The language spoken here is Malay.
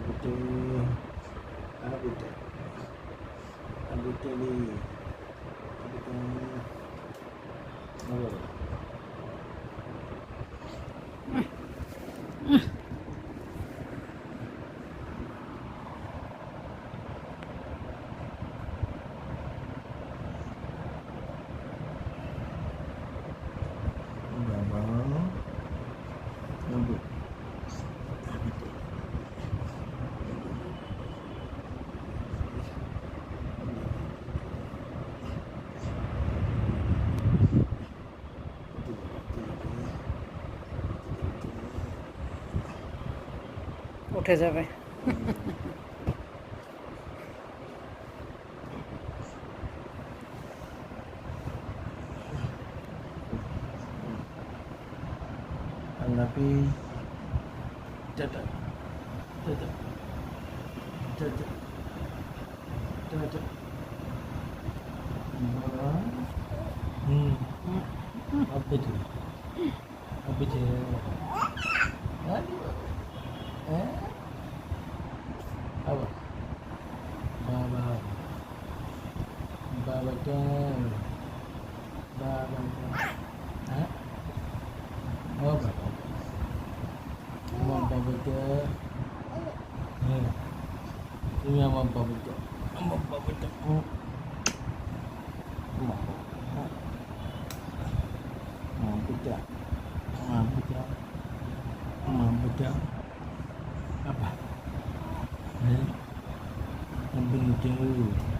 Betul. Ah betul. Ah betul ni. Ah betul. Oh. Bawah. Rambut. Ah betul. উঠে যাবে Anggapi Dadah Dadah Dadah Dadah Bawah Hmm Baba kan Ha? Oh, betul Hmm Ini yang mampa betul betul Hmm Mampa Mampu tak? Mampu tak? Mampu tak? Apa? Eh? Yang betul